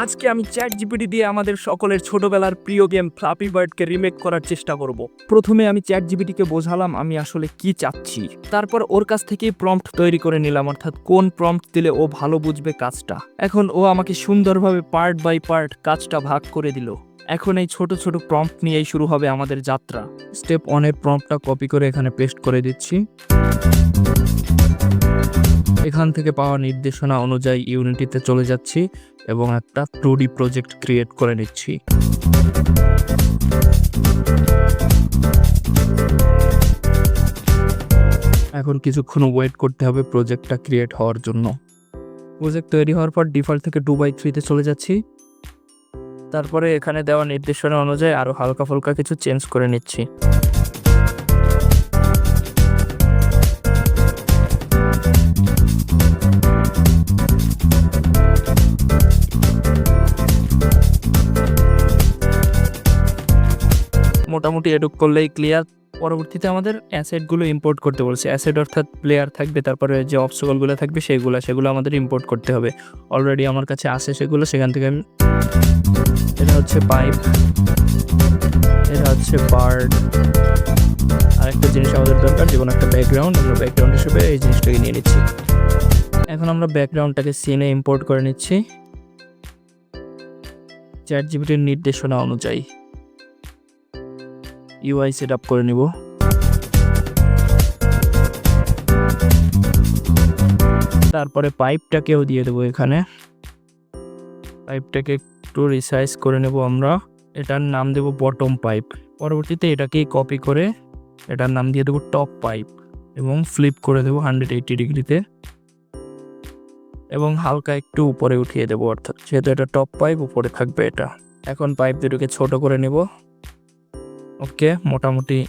আজকে আমি chat GPT দিয়ে আমাদের সকলের ছোটবেলার প্রিয় গেম ফ্লাপি বার্ডকে রিমেক করার চেষ্টা করব। প্রথমে আমি চ্যাট জিপিটিকে বোঝালাম আমি আসলে কি চাচ্ছি। তারপর ওর কাছ থেকেই প্রম্পট তৈরি করে নিলাম, অর্থাৎ কোন প্রম্পট দিলে ও ভালো বুঝবে কাজটা। এখন ও আমাকে সুন্দরভাবে পার্ট বাই পার্ট কাজটা ভাগ করে দিল। এখন এই ছোট ছোট প্রম্পট নিয়েই শুরু হবে আমাদের যাত্রা। স্টেপ ওয়ানের প্রম্পটটা কপি করে এখানে পেস্ট করে দিচ্ছি। এখান থেকে পাওয়া নির্দেশনা অনুযায়ী ইউনিটিতে চলে যাচ্ছি এবং একটা টু ডি প্রজেক্ট ক্রিয়েট করে নিচ্ছি। এখন কিছুক্ষণ ওয়েট করতে হবে প্রজেক্টটা ক্রিয়েট হওয়ার জন্য। প্রজেক্ট তৈরি হওয়ার পর ডিফল্ট থেকে টু বাই থ্রিতে চলে যাচ্ছি। তারপরে এখানে দেওয়া নির্দেশনা অনুযায়ী আরও হালকা ফুলকা কিছু চেঞ্জ করে নিচ্ছি। মোটামুটি এডুক করলেই ক্লিয়ার পরবর্তীতে আমাদের অ্যাসেটগুলো ইম্পোর্ট করতে বলছে। অ্যাসেট অর্থাৎ প্লেয়ার থাকবে, তারপরে যে অবস্টকলগুলো থাকবে, সেগুলো সেগুলো আমাদের ইম্পোর্ট করতে হবে। অলরেডি আমার কাছে আছে সেগুলো, সেখান থেকে আমি এটা হচ্ছে পাইপ এটা হচ্ছে বার্ড আরেকটা জিনিস আমাদের দরকার যেমন একটা ব্যাকগ্রাউন্ড আমরা ব্যাকগ্রাউন্ড হিসেবে এই জিনিসটাকে নিয়ে নিচ্ছি। এখন আমরা ব্যাকগ্রাউন্ডটাকে সিনে ইম্পোর্ট করে নিচ্ছি। চ্যাট জিবিটির নির্দেশনা অনুযায়ী। ইউআই সেট আপ করে নিব। তারপরে পাইপটাকেও দিয়ে দেবো এখানে। পাইপটাকে একটু রিসাইজ করে নেব আমরা। এটার নাম দেব বটম পাইপ পরবর্তীতে এটাকেই কপি করে এটার নাম দিয়ে দেবো টপ পাইপ এবং ফ্লিপ করে দেবো হান্ড্রেড এইটি ডিগ্রিতে। এবং হালকা একটু উপরে উঠিয়ে দেবো অর্থাৎ যেহেতু এটা টপ পাইপ উপরে থাকবে এটা। এখন পাইপ দুটোকে ছোট করে নেব। ওকে, মোটামুটি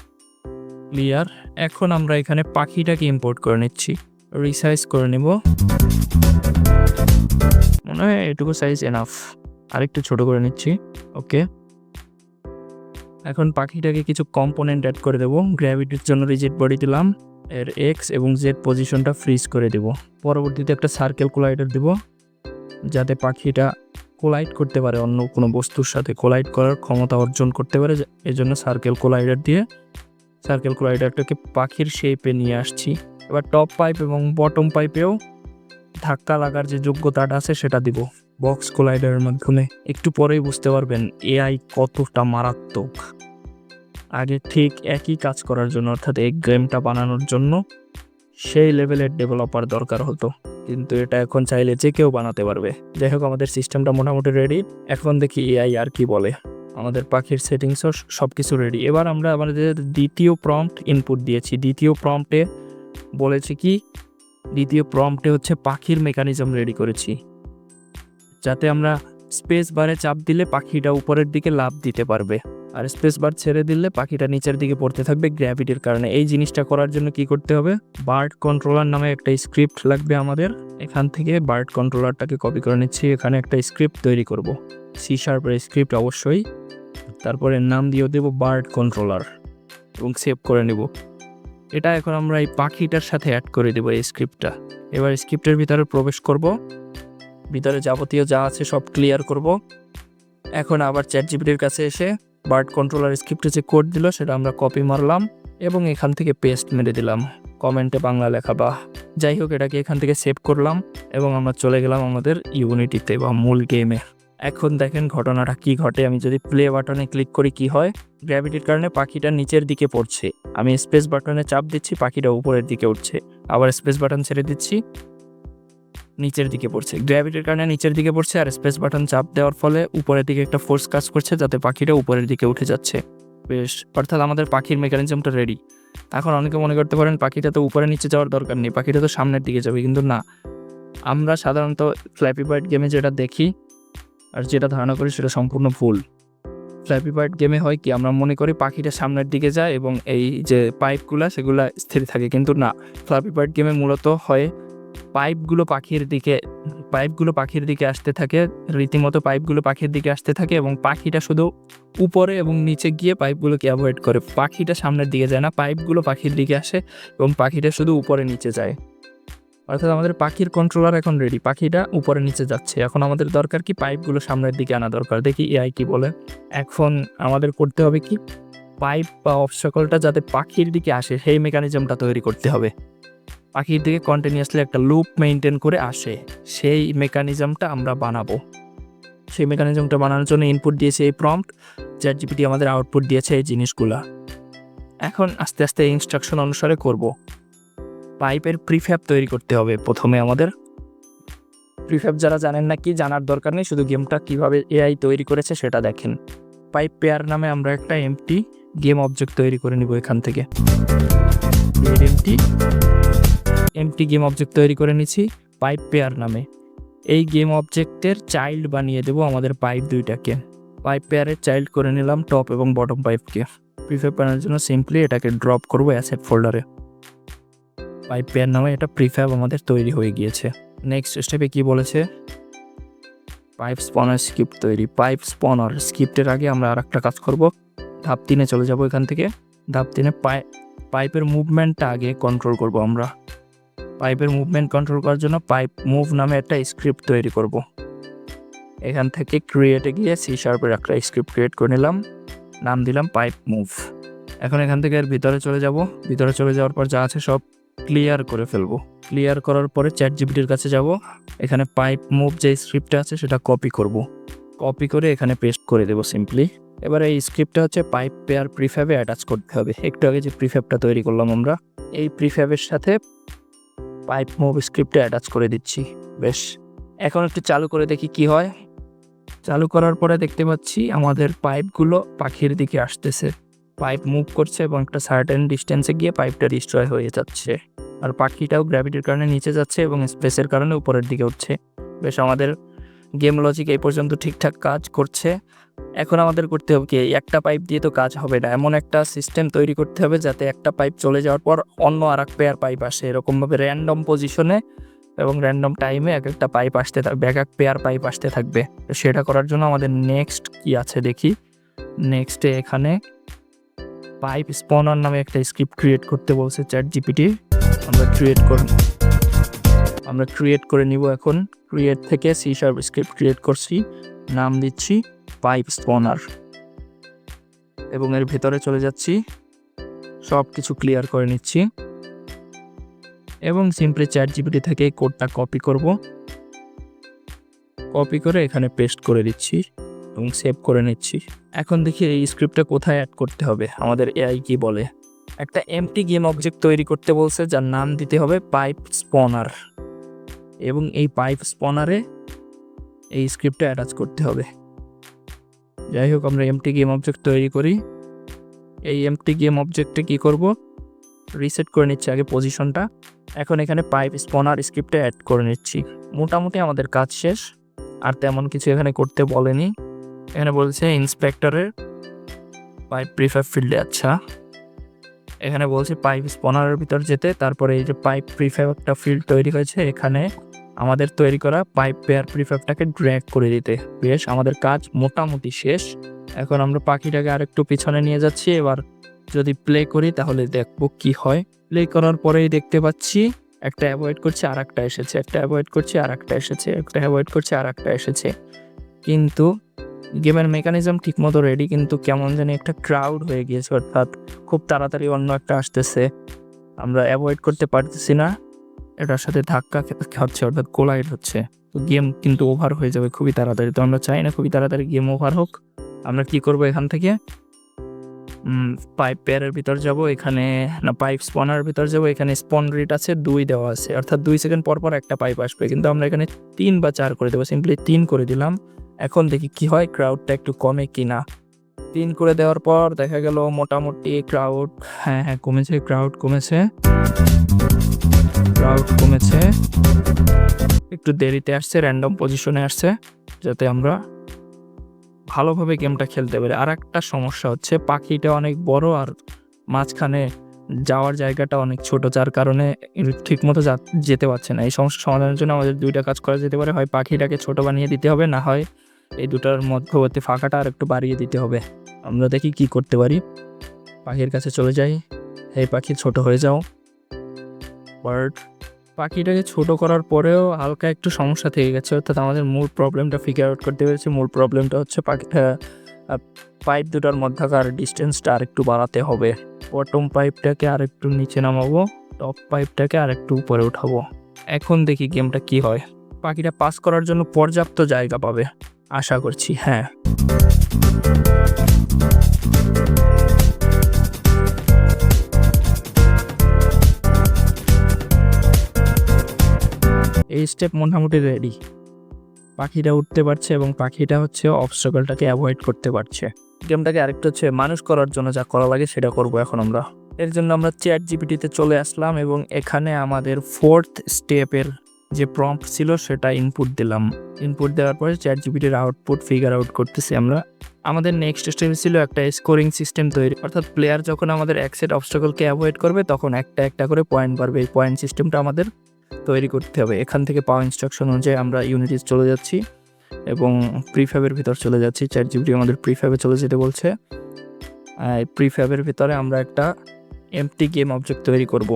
ক্লিয়ার এখন আমরা এখানে পাখিটাকে ইম্পোর্ট করে নিচ্ছি। রিসাইজ করে নেব। মনে হয় এটুকু সাইজ এনাফ আরেকটু ছোট করে নিচ্ছি। ওকে। এখন পাখিটাকে কিছু কম্পোনেন্ট অ্যাড করে দেবো। গ্র্যাভিটির জন্য রিজেট বডি দিলাম। এর এক্স এবং জেড পজিশনটা ফ্রিজ করে দেব। পরবর্তীতে একটা সার্কেল কোলাইডার দেব। যাতে পাখিটা কোলাইড করতে পারে, অন্য কোনো বস্তুর সাথে কোলাইড করার ক্ষমতা অর্জন করতে পারে এই জন্য সার্কেল কোলাইডার দিয়ে সার্কেল কোলাইডারটাকে পাখির শেপে নিয়ে আসছি। এবার টপ পাইপ এবং বটম পাইপেও ধাক্কা লাগার যে যোগ্যতাটা আছে সেটা দিব। বক্স কোলাইডারের মাধ্যমে। একটু পরেই বুঝতে পারবেন এআই কতটা মারাত্মক। আগে ঠিক একই কাজ করার জন্য, অর্থাৎ এই গেমটা বানানোর জন্য সেই লেভেলের ডেভেলপার দরকার হতো। কিন্তু এটা এখন চাইলে যে কেউ বানাতে পারবে। যাই হোক, আমাদের সিস্টেমটা মোটামুটি রেডি এখন দেখি এআই আর কি বলে। আমাদের পাখির সেটিংসও সব কিছু রেডি এবার আমরা আমাদের দ্বিতীয় প্রম্পট ইনপুট দিয়েছি। দ্বিতীয় প্রম্পটে বলেছি কি? দ্বিতীয় প্রম্পটে হচ্ছে পাখির মেকানিজম রেডি করেছি। যাতে আমরা স্পেস বারে চাপ দিলে পাখিটা উপরের দিকে লাভ দিতে পারবে। আর স্পেস বার ছেড়ে দিলে পাখিটা নিচের দিকে পড়তে থাকবে গ্র্যাভিটির কারণে। এই জিনিসটা করার জন্য কি করতে হবে? বার্ড কন্ট্রোলার নামে একটা স্ক্রিপ্ট লাগবে আমাদের। এখান থেকে বার্ড কন্ট্রোলারটাকে কপি করে নিচ্ছি। এখানে একটা স্ক্রিপ্ট তৈরি করব। সি শার্পের স্ক্রিপ্ট অবশ্যই। তারপরে নাম দিয়েও দেবো বার্ড কন্ট্রোলার এবং সেভ করে নেব। এটা এখন আমরা এই পাখিটার সাথে অ্যাড করে দেবো এই স্ক্রিপ্টটা। এবার স্ক্রিপ্টের ভিতরে প্রবেশ করব। ভিতরে যাবতীয় যা আছে সব ক্লিয়ার করব। এখন আবার চ্যাট জিপিটির কাছে এসে বার্ড কন্ট্রোলার স্ক্রিপ্টে যে কোড দিল, সেটা আমরা কপি মারলাম এবং এখান থেকে পেস্ট মেরে দিলাম। কমেন্টে বাংলা লেখা বা। যাই হোক, এটাকে এখান থেকে সেভ করলাম এবং আমরা চলে গেলাম আমাদের ইউনিটিতে বা মূল গেমে এখন দেখেন ঘটনাটা কি ঘটে। আমি যদি প্লে বাটনে ক্লিক করি, কি হয়? গ্র্যাভিটির কারণে পাখিটা নিচের দিকে পড়ছে। আমি স্পেস বাটনে চাপ দিচ্ছি, পাখিটা উপরের দিকে উঠছে। আবার স্পেস বাটন ছেড়ে দিচ্ছি। নিচের দিকে পড়ছে। গ্র্যাভিটির কারণে নিচের দিকে পড়ছে আর স্পেস বাটন চাপ দেওয়ার ফলে উপরের দিকে একটা ফোর্স কাজ করছে যাতে পাখিটা উপরের দিকে উঠে যাচ্ছে। বেশ, অর্থাৎ আমাদের পাখির মেকানিজমটা রেডি এখন অনেকে মনে করতে পারেন পাখিটা তো উপরে নিচে যাওয়ার দরকার নেই, পাখিটা তো সামনের দিকে যাবে, কিন্তু না। আমরা সাধারণত ফ্ল্যাপি বার্ড গেমে যেটা দেখি আর যেটা ধারণা করি সেটা সম্পূর্ণ ভুল। ফ্ল্যাপি বার্ড গেমে হয় কি, আমরা মনে করি পাখিটা সামনের দিকে যায় এবং এই যে পাইপগুলো সেগুলো স্থির থাকে, কিন্তু না। ফ্ল্যাপি বার্ড গেমে মূলত হয় পাইপগুলো পাখির দিকে, পাইপগুলো পাখির দিকে আসতে থাকে, রীতিমতো পাইপগুলো পাখির দিকে আসতে থাকে এবং পাখিটা শুধু উপরে এবং নিচে গিয়ে পাইপগুলোকে অ্যাভয়েড করে। পাখিটা সামনের দিকে যায় না, পাইপগুলো পাখির দিকে আসে এবং পাখিটা শুধু উপরে নিচে যায়। অর্থাৎ আমাদের পাখির কন্ট্রোলার এখন রেডি পাখিটা উপরে নিচে যাচ্ছে। এখন আমাদের দরকার কি? পাইপগুলো সামনের দিকে আনা দরকার। দেখি এআই কি বলে। এখন আমাদের করতে হবে কি? পাইপ বা অবসকলটা যাতে পাখির দিকে আসে, সেই মেকানিজমটা তৈরি করতে হবে। পাখির দিকে কন্টিনিউয়াসলি একটা লুপ মেনটেন করে আসে। সেই মেকানিজমটা আমরা বানাবো। সেই মেকানিজমটা বানানোর জন্য ইনপুট দিয়েছে এই প্রম্পট চ্যাট জিপিটি আমাদের আউটপুট দিয়েছে এই জিনিসগুলা। এখন আস্তে আস্তে ইনস্ট্রাকশন অনুসারে করব। পাইপের প্রিফ্যাব তৈরি করতে হবে প্রথমে আমাদের। প্রিফ্যাব যারা জানেন না কি, জানার দরকার নেই, শুধু গেমটা কীভাবে এআই তৈরি করেছে সেটা দেখেন। পাইপ পেয়ার নামে আমরা একটা এমটি গেম অবজেক্ট তৈরি করে নিব এখান থেকে। এমটি এমটি গেম অবজেক্ট তৈরি করে নিছি পাইপ পেয়ার নামে। এই গেম অবজেক্টের চাইল্ড বানিয়ে দেবো আমাদের পাইপ দুইটাকে। পাইপ পেয়ারের চাইল্ড করে নিলাম টপ এবং বটম পাইপকে প্রিফেব বানানোর জন্য সিম্পলি এটাকে ড্রপ করব অ্যাসেট ফোল্ডারে পাইপ পেয়ার নামে এটা প্রিফ্যাব আমাদের তৈরি হয়ে গিয়েছে। নেক্সট স্টেপে কি বলেছে? পাইপ স্পনার স্ক্রিপ্ট তৈরি। পাইপ স্পনার স্ক্রিপ্টের আগে আমরা আর একটা কাজ করব। ধাপ তিনে চলে যাব এখান থেকে। ধাপ তিনে পাইপ পাইপের মুভমেন্টটা আগে কন্ট্রোল করব আমরা। পাইপের মুভমেন্ট কন্ট্রোল করার জন্য পাইপ মুভ নামে একটা স্ক্রিপ্ট তৈরি করব। এখান থেকে ক্রিয়েটে গিয়ে সি শার্পের একটা স্ক্রিপ্ট ক্রিয়েট করে নিলাম। নাম দিলাম পাইপ মুভ এখন এখান থেকে এর ভিতরে চলে যাব। ভিতরে চলে যাওয়ার পর যা আছে সব ক্লিয়ার করে ফেলব। ক্লিয়ার করার পরে চ্যাট জিপিটির কাছে যাব। এখানে পাইপ মুভ যে স্ক্রিপ্টটা আছে সেটা কপি করব। কপি করে এখানে পেস্ট করে দেবো সিম্পলি এবার এই স্ক্রিপ্টটা হচ্ছে পাইপ পেয়ার প্রিফ্যাবে অ্যাটাচ করতে হবে। একটু আগে যে প্রিফ্যাবটা তৈরি করলাম আমরা, এই প্রিফ্যাবের সাথে পাইপ মুভ স্ক্রিপ্টে অ্যাটাচ করে দিচ্ছি। বেশ, এখন একটু চালু করে দেখি কি হয়। চালু করার পরে দেখতে পাচ্ছি আমাদের পাইপগুলো পাখির দিকে আসতেছে। পাইপ মুভ করছে এবং একটা সার্টেন ডিস্টেন্সে গিয়ে পাইপটা ডিস্ট্রয় হয়ে যাচ্ছে। আর পাখিটাও গ্র্যাভিটির কারণে নিচে যাচ্ছে এবং স্পেসের কারণে উপরের দিকে উঠছে। বেশ, আমাদের গেম লজিক এই পর্যন্ত ঠিকঠাক কাজ করছে। এখন আমাদের করতে হবে কি, একটা পাইপ দিয়ে তো কাজ হবে না। এমন একটা সিস্টেম তৈরি করতে হবে যাতে একটা পাইপ চলে যাওয়ার পর অন্য আর এক পেয়ার পাইপ আসে এরকমভাবে র্যান্ডম পজিশনে এবং র্যান্ডম টাইমে এক একটা পাইপ আসতে থাকবে এক এক পেয়ার পাইপ আসতে থাকবে। তো সেটা করার জন্য আমাদের নেক্সট কি আছে দেখি। নেক্সটে এখানে পাইপ স্পনার নামে একটা স্ক্রিপ্ট ক্রিয়েট করতে বলছে চ্যাট জিপিটি আমরা ক্রিয়েট করব আমরা ক্রিয়েট করে নিব এখন। ক্রিয়েট থেকে সি শার্প স্ক্রিপ্ট ক্রিয়েট করছি। নাম দিচ্ছি পাইপ স্পনার। এবং এর ভেতরে চলে যাচ্ছি। সব কিছু ক্লিয়ার করে নিচ্ছি। এবং সিম্পলি চ্যাট জিপিটি থেকে কোডটা কপি করব। কপি করে এখানে পেস্ট করে দিচ্ছি এবং সেভ করে নিচ্ছি। এখন দেখি এই স্ক্রিপ্টটা কোথায় অ্যাড করতে হবে, আমাদের এআই কি বলে? একটা এমটি গেম অবজেক্ট তৈরি করতে বলছে, যার নাম দিতে হবে পাইপ স্পনার। এবং এই পাইপ স্পনারে এই স্ক্রিপ্টটা অ্যাটাচ করতে হবে। যাই হোক আমরা এমটি গেম অবজেক্ট তৈরি করি। এই এমটি গেম অবজেক্টে কি করব? রিসেট করে নিচ্ছি আগে পজিশনটা এখন এখানে পাইপ স্পনার স্ক্রিপ্টে অ্যাড করে নিচ্ছি। মোটামুটি আমাদের কাজ শেষ। আর তেমন কিছু এখানে করতে বলেনি। এখানে বলছে ইন্সপেক্টরের পাইপ প্রিফার ফিল্ডে আচ্ছা। এখানে বলছে পাইপ স্পনারের ভিতর যেতে। তারপরে এই যে পাইপ প্রিফাব একটা ফিল্ড তৈরি হয়েছে, এখানে আমাদের তৈরি করা পাইপ পেয়ার প্রিফাবটাকে ড্র্যাগ করে দিতে। বেশ, আমাদের কাজ মোটামুটি শেষ। এখন আমরা পাখিটাকে আরেকটু পিছনে নিয়ে যাচ্ছি। এবার যদি প্লে করি তাহলে দেখব কি হয়। প্লে করার পরেই দেখতে পাচ্ছি একটা অ্যাভয়েড করছে আর একটা এসেছে। একটা অ্যাভয়েড করছে আর একটা এসেছে। একটা অ্যাভয়েড করছে আর একটা এসেছে। কিন্তু গেমের মেকানিজম ঠিকমতো রেডি কিন্তু কেমন জানি একটা ক্রাউড হয়ে গিয়েছে, অর্থাৎ খুব তাড়াতাড়ি অন্য একটা আসতেছে। আমরা অ্যাভয়েড করতে পারতেছি না। এটার সাথে ধাক্কা খাচ্ছে, অর্থাৎ কোলাইড হচ্ছে। তো গেম কিন্তু ওভার হয়ে যাবে খুবই তাড়াতাড়ি। তো আমরা চাই না খুবই তাড়াতাড়ি গেম ওভার হোক। আমরা কি করব এখান থেকে? পাইপ পেয়ারের ভিতর যাব, এখানে, না, পাইপ স্পনার ভিতর যাব, এখানে স্পন রেট আছে, দুই দেওয়া আছে। অর্থাৎ দুই সেকেন্ড পর পর একটা পাইপ আসবে। কিন্তু আমরা এখানে তিন বা চার করে দেবো, সিম্পলি তিন করে দিলাম। এখন দেখি কি হয়, ক্রাউডটা একটু কমে কি না। তিন করে দেওয়ার পর দেখা গেল মোটামুটি ক্রাউড হ্যাঁ হ্যাঁ কমেছে, ক্রাউড কমেছে। ক্রাউড কমেছে। একটু দেরিতে আসছে র্যান্ডম পজিশনে আসছে, যাতে আমরা ভালোভাবে গেমটা খেলতে পারি। আর একটা সমস্যা হচ্ছে, পাখিটা অনেক বড় আর মাঝখানে যাওয়ার জায়গাটা অনেক ছোট, যার কারণে ঠিক মতো যেতে পারছে না। এই সমস্যা সমাধানের জন্য আমাদের দুইটা কাজ করা যেতে পারে। হয় পাখিটাকে ছোট বানিয়ে দিতে হবে, না হয় এই দুটার মধ্যবর্তী ফাঁকাটা আর একটু বাড়িয়ে দিতে হবে। আমরা দেখি কি করতে পারি। পাখির কাছে চলে যাই। এই পাখি, ছোট হয়ে যাও। বার্ড পাখিটাকে ছোট করার পরেও হালকা একটু সমস্যা থেকে গেছে। অর্থাৎ আমাদের মূল প্রবলেমটা ফিগার আউট করতে পেরেছি। মূল প্রবলেমটা হচ্ছে পাখিটা পাইপ দুটার মধ্যকার ডিস্টেন্সটা আরেকটু বাড়াতে হবে। বটম পাইপটাকে আরেকটু নিচে নামাবো টপ পাইপটাকে আরেকটু উপরে উঠাবো। এখন দেখি গেমটা কি হয়। পাখিটা পাস করার জন্য পর্যাপ্ত জায়গা পাবে। আশা করছি হ্যাঁ। এই স্টেপ মোটামুটি রেডি পাখিটা উঠতে পারছে এবং পাখিটা হচ্ছে অবস্ট্রাগলটাকে অ্যাভয়েড করতে পারছে। গেমটাকে আরেকটা হচ্ছে মানুষ করার জন্য যা করা লাগে সেটা করব এখন আমরা। এর জন্য আমরা চ্যাট জিপিটিতে চলে আসলাম এবং এখানে আমাদের ফোর্থ স্টেপের যে প্রম্পট ছিল সেটা ইনপুট দিলাম। ইনপুট দেওয়ার পরে চ্যাট জিপিটির আউটপুট ফিগার আউট করতেছি আমরা। আমাদের নেক্সট স্টেপ ছিল একটা স্কোরিং সিস্টেম তৈরি। অর্থাৎ প্লেয়ার যখন আমাদের এক সেট অ্যাভয়েড করবে, তখন একটা একটা করে পয়েন্ট বাড়বে। এই পয়েন্ট সিস্টেমটা আমাদের তৈরি করতে হবে। এখান থেকে পাওয়া ইনস্ট্রাকশন অনুযায়ী আমরা ইউনিটিস চলে যাচ্ছি এবং প্রিফ্যাবের ভিতর চলে যাচ্ছি। চ্যাট জিপিটি আমাদের প্রিফ্যাবে চলে যেতে বলছে। প্রিফ্যাবের ভিতরে আমরা একটা এমটি গেম অবজেক্ট তৈরি করব।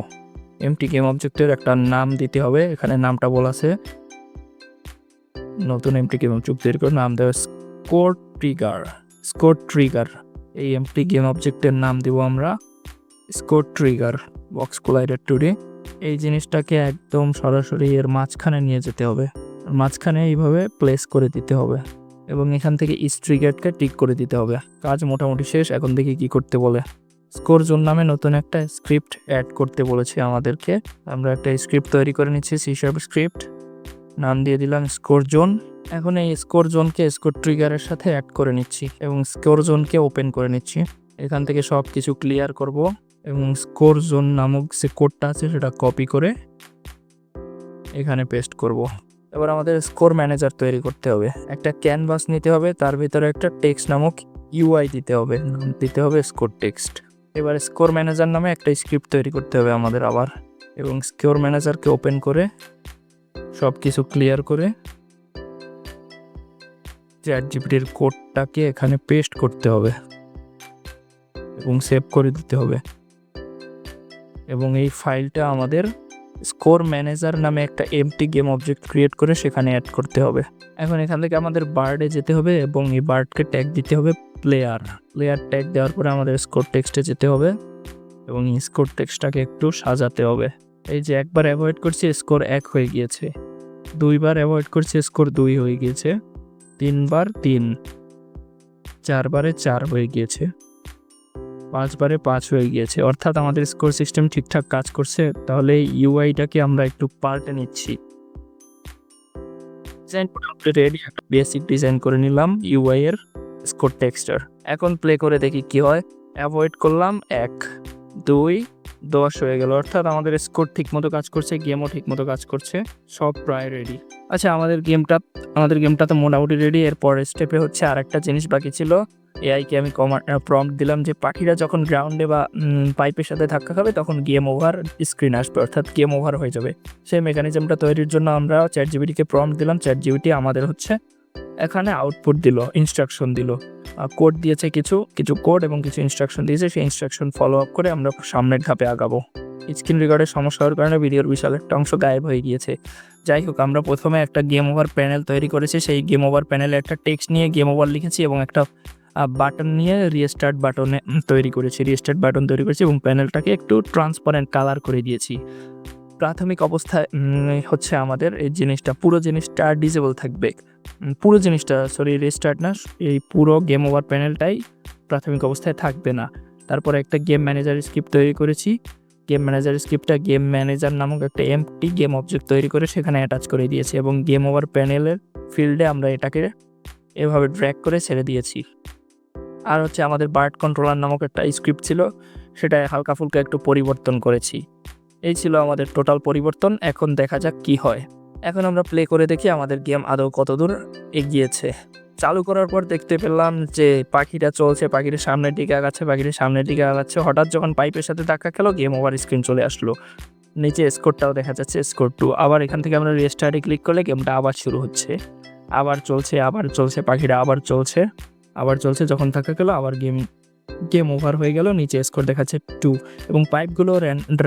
এমটি গেম অবজেক্টের একটা নাম দিতে হবে। এখানে নামটা বলা আছে। নতুন এমটি গেম অবজেক্ট তৈরি করে নাম দেওয়া স্কোর ট্রিগার স্কোর ট্রিগার এই এমটি গেম অবজেক্টের নাম দিব আমরা score trigger box collider two D এই জিনিসটাকে একদম সরাসরি এর মাঝখানে নিয়ে যেতে হবে। মাঝখানে এইভাবে প্লেস করে দিতে হবে। এবং এখান থেকে স্ট্রিগেটকে টিক করে দিতে হবে। কাজ মোটামুটি শেষ, এখন দেখি কি করতে বলে। স্কোর জোন নামে নতুন একটা স্ক্রিপ্ট অ্যাড করতে বলেছে আমাদেরকে। আমরা একটা স্ক্রিপ্ট তৈরি করে নিচ্ছি সিসার্ভ স্ক্রিপ্ট নাম দিয়ে দিলাম স্কোর জোন এখন এই স্কোর জোনকে স্কোর ট্রিগারের সাথে অ্যাড করে নিচ্ছি এবং স্কোর জোনকে ওপেন করে নিচ্ছি। এখান থেকে সব কিছু ক্লিয়ার করব। এবং স্কোর জোন নামক যে কোডটা আছে সেটা কপি করে এখানে পেস্ট করব। এবার আমাদের স্কোর ম্যানেজার তৈরি করতে হবে। একটা ক্যানভাস নিতে হবে, তার ভিতরে একটা টেক্সট নামক ইউআই দিতে হবে, নাম দিতে হবে স্কোর টেক্সট এবার স্কোর ম্যানেজার নামে একটা স্ক্রিপ্ট তৈরি করতে হবে আমাদের আবার এবং স্কোর ম্যানেজারকে ওপেন করে সব কিছু ক্লিয়ার করে চ্যাট জিপিটির কোডটাকে এখানে পেস্ট করতে হবে এবং সেভ করে দিতে হবে। এবং এই ফাইলটা আমাদের স্কোর ম্যানেজার নামে একটা এমটি গেম অবজেক্ট ক্রিয়েট করে সেখানে অ্যাড করতে হবে। এখন এখান থেকে আমাদের বার্ডে যেতে হবে এবং এই বার্ডকে ট্যাগ দিতে হবে প্লেয়ার প্লেয়ার ট্যাগ দেওয়ার পরে আমাদের স্কোর টেক্সটে যেতে হবে এবং স্কোর টেক্সটটাকে একটু সাজাতে হবে। এই যে একবার অ্যাভয়েড করছি স্কোর এক হয়ে গিয়েছে। দুইবার অ্যাভয়েড করছি স্কোর দুই হয়ে গিয়েছে। তিনবার তিন। চারবারে চার হয়ে গিয়েছে। পাঁচবারে পাঁচ হয়ে গিয়েছে। অর্থাৎ আমাদের স্কোর সিস্টেম ঠিকঠাক কাজ করছে, তাহলে ইউআইটাকে আমরা একটু পাল্টে নিচ্ছি। ডিজাইন একটা বেসিক ডিজাইন করে নিলাম ইউআই এর স্কোর টেক্সচার এখন প্লে করে দেখি কি হয়। অ্যাভয়েড করলাম এক, দুই, দশ হয়ে গেল। অর্থাৎ আমাদের স্কোর ঠিকমতো কাজ করছে গেমও ঠিকমতো কাজ করছে, সব প্রায় রেডি আচ্ছা আমাদের গেমটা আমাদের গেমটা তো মোটামুটি রেডি এর পরের স্টেপে হচ্ছে আর একটা জিনিস বাকি ছিল। এআইকে আমি কমান্ড প্রম্পট দিলাম যে পাখিরা যখন গ্রাউন্ডে বা পাইপের সাথে ধাক্কা খাবে, তখন গেম ওভার স্ক্রিন আসবে, অর্থাৎ গেম ওভার হয়ে যাবে। সেই মেকানিজমটা তৈরির জন্য আমরা চ্যাট জিবিটিকে প্রম্পট দিলাম। চ্যাট জিবিটি আমাদের হচ্ছে এখানে আউটপুট দিল ইনস্ট্রাকশন দিল। কোড দিয়েছে কিছু কিছু কোড এবং কিছু ইনস্ট্রাকশন দিয়েছে। সেই ইনস্ট্রাকশন ফলো আপ করে আমরা সামনের ধাপে আগাবো। স্ক্রিন রেকর্ডের সমস্যা হওয়ার কারণে ভিডিওর বিশাল একটা অংশ গায়েব হয়ে গিয়েছে। যাই হোক, আমরা প্রথমে একটা গেম ওভার প্যানেল তৈরি করেছি। সেই গেম ওভার প্যানেলে একটা টেক্সট নিয়ে গেম ওভার লিখেছি এবং একটা বাটন নিয়ে রিস্টার্ট বাটনে তৈরি করেছি রিস্টার্ট বাটন তৈরি করেছি এবং প্যানেলটাকে একটু ট্রান্সপারেন্ট কালার করে দিয়েছি। প্রাথমিক অবস্থায় হচ্ছে আমাদের এই জিনিসটা, পুরো জিনিসটা ডিজেবল থাকবে। পুরো জিনিসটা সরি রিস্টার্ট না, এই পুরো গেম ওভার প্যানেলটাই প্রাথমিক অবস্থায় থাকবে না। তারপরে একটা গেম ম্যানেজার স্ক্রিপ্ট তৈরি করেছি। গেম ম্যানেজার স্ক্রিপ্টটা গেম ম্যানেজার নামক একটা এমটি গেম অবজেক্ট তৈরি করে সেখানে অ্যাটাচ করে দিয়েছি এবং গেম ওভার প্যানেলের ফিল্ডে আমরা এটাকে এভাবে ড্র্যাগ করে ছেড়ে দিয়েছি। আর হচ্ছে আমাদের বার্ড কন্ট্রোলার নামক একটা স্ক্রিপ্ট ছিল সেটা হালকা ফুলকা একটু পরিবর্তন করেছি। এই ছিল আমাদের টোটাল পরিবর্তন, এখন দেখা যাক কি হয়। এখন আমরা প্লে করে দেখি আমাদের গেম আদৌ কতদূর এগিয়েছে। চালু করার পর দেখতে পেলাম যে পাখিটা চলছে পাখিটা সামনের দিকে আগাচ্ছে পাখিটা সামনের দিকে আগাচ্ছে। হঠাৎ যখন পাইপের সাথে ধাক্কা খেলো গেম ওভার স্ক্রিন চলে আসলো। নিচে স্কোরটাও দেখা যাচ্ছে স্কোর টু আবার এখান থেকে আমরা রেস্টার্টে ক্লিক করলে গেমটা আবার শুরু হচ্ছে। আবার চলছে আবার চলছে পাখিটা আবার চলছে। আবার চলছে, যখন থাকা গেলো আবার গেম গেম ওভার হয়ে গেল, নিচে স্কোর দেখাচ্ছে টু এবং পাইপগুলো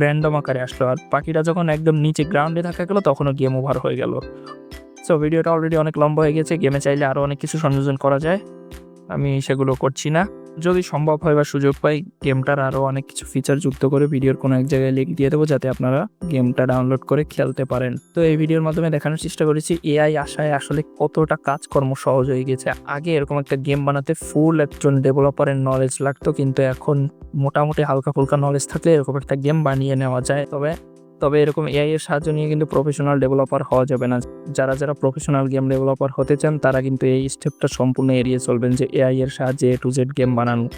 র্যান্ডম আকারে আসলো আর পাখিটা যখন একদম নিচে গ্রাউন্ডে থাকা গেল তখনও গেম ওভার হয়ে গেল। সো ভিডিওটা অলরেডি অনেক লম্বা হয়ে গেছে গেমে চাইলে আরও অনেক কিছু সংযোজন করা যায়। আমি সেগুলো করছি না। যদি সম্ভব হয় বা সুযোগ পাই, গেমটার আরও অনেক কিছু ফিচার যুক্ত করে ভিডিওর কোনো এক জায়গায় লিঙ্ক দিয়ে দেবো যাতে আপনারা গেমটা ডাউনলোড করে খেলতে পারেন। তো এই ভিডিওর মাধ্যমে দেখানোর চেষ্টা করেছি এআই আশায় আসলে কতটা কাজকর্ম সহজ হয়ে গেছে। আগে এরকম একটা গেম বানাতে ফুল একজন ডেভেলপারের নলেজ লাগতো, কিন্তু এখন মোটামুটি হালকা ফুলকা নলেজ থাকলে এরকম একটা গেম বানিয়ে নেওয়া যায়। তবে তবে এরকম এআই এর সাহায্য নিয়ে কিন্তু প্রফেশনাল ডেভেলপার হওয়া যাবে না। যারা যারা প্রফেশনাল গেম ডেভেলপার হতে চান, তারা কিন্তু এই স্টেপটা সম্পূর্ণ এড়িয়ে চলবেন যে এআই এর সাহায্যে এ টু জেড গেম বানানো।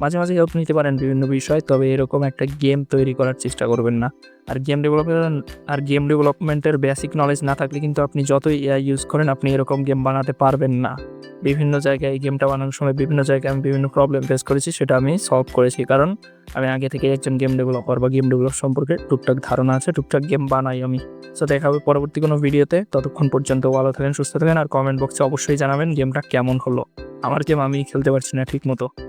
মাঝে মাঝে হেল্প নিতে পারেন বিভিন্ন বিষয়, তবে এরকম একটা গেম তৈরি করার চেষ্টা করবেন না। আর গেম ডেভেলপার আর গেম ডেভেলপমেন্টের বেসিক নলেজ না থাকলে কিন্তু আপনি যতই এআই ইউজ করেন, আপনি এরকম গেম বানাতে পারবেন না। বিভিন্ন জায়গায় এই গেমটা বানানোর সময় বিভিন্ন জায়গায় আমি বিভিন্ন প্রবলেম ফেস করেছি, সেটা আমি সলভ করেছি। কারণ আমি আগে থেকে একজন গেম ডেভেলপার বা গেম ডেভেলপ সম্পর্কে টুকটাক ধারণা আছে, টুকটাক গেম বানাই আমি। সো দেখা হবে পরবর্তী কোনো ভিডিওতে ততক্ষণ পর্যন্ত ভালো থাকেন, সুস্থ থাকেন, আর কমেন্ট বক্সে অবশ্যই জানাবেন গেমটা কেমন হলো। আমার গেম আমি খেলতে পারছি না ঠিক মতো